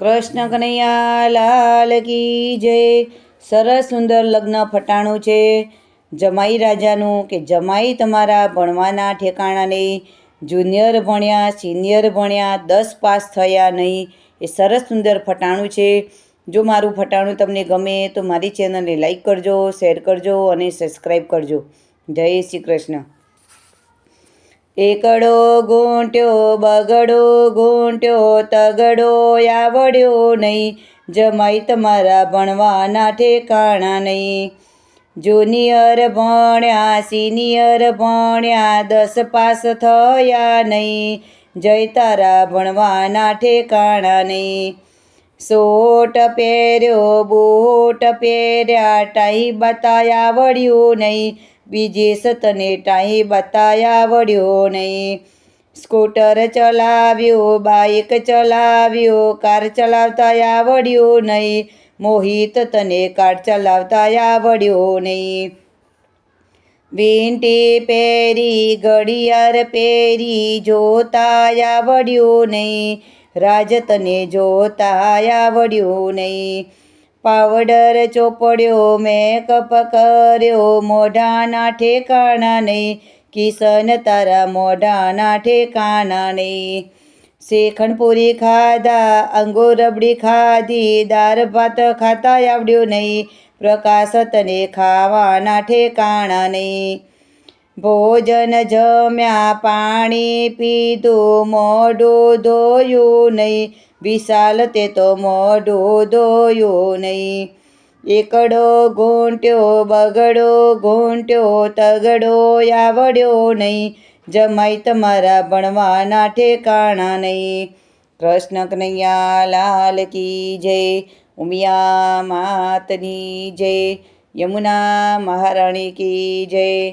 કૃષ્ણ કનૈયા, લાલ કી જય. સરસ સુંદર લગ્ન ફટાણું છે. જમાઈ રાજાનું કે જમાઈ તમારા ભણવાના ઠેકાણા નહીં જુનિયર ભણ્યા, સિનિયર ભણ્યા, દસ પાસ થયા નહીં. એ સરસ સુંદર ફટાણું છે. જો મારું ફટાણું તમને ગમે તો મારી ચેનલને લાઈક કરજો, શેર કરજો અને સબસ્ક્રાઈબ કરજો. જય શ્રી કૃષ્ણ. એકડો ગૂંટ્યો બગડો ગૂંટ્યો તગડો આવડ્યો નહીં. જમાઈ તમારા ભણવાના ઠેકાણા નહીં. જુનિયર ભણ્યા, સિનિયર ભણ્યા, દસ પાસ થયા નહીં. જય તારા ભણવાના ઠેકાણા નહીં. સોટ પહેર્યો, બૂટ પહેર્યા, ટાઈ બતાયા વળ્યું નહીં. બીજે સતને ટાઈ બતાયા વળ્યો નહીં. સ્કૂટર ચલાવ્યો બાઇક ચલાવ્યો, કાર ચલાવતા આવડ્યો નહીં. મોહિત તને કાર ચલાવતા આવડ્યો નહીં. વીંટી પહેરી, ઘડિયાળ પહેરી જોતા આવડ્યું નહીં. રાજ તને જોતા આવડ્યું નહીં. પાવડર ચોપડ્યો મેકઅપ કર્યો. મોઢાના ઠેકાણા નહીં, કિશન તારા મોઢાના ઠેકાણા નહીં. શેખણપુરી ખાધા, અંગુર રબડી ખાધી. દાળ ભાત ખાતા આવડ્યું નહીં, પ્રકાશ તને ખાવાના ઠેકાણા નહીં. ભોજન જમ્યા, પાણી પીધું, મોઢું ધોયું નહીં. વિશાલ તે તો મોઢું ધોયું નહીં. એકડો ઘૂંટ્યો, બગડો ઘૂંટ્યો, તગડો આવડ્યો નહીં. જમાઈ તમારા ભણવાના ઠેકાણા નહીં. કૃષ્ણ કનૈયા લાલ કી જય, ઉમિયા માતની જય, યમુના મહારાણી કી જય.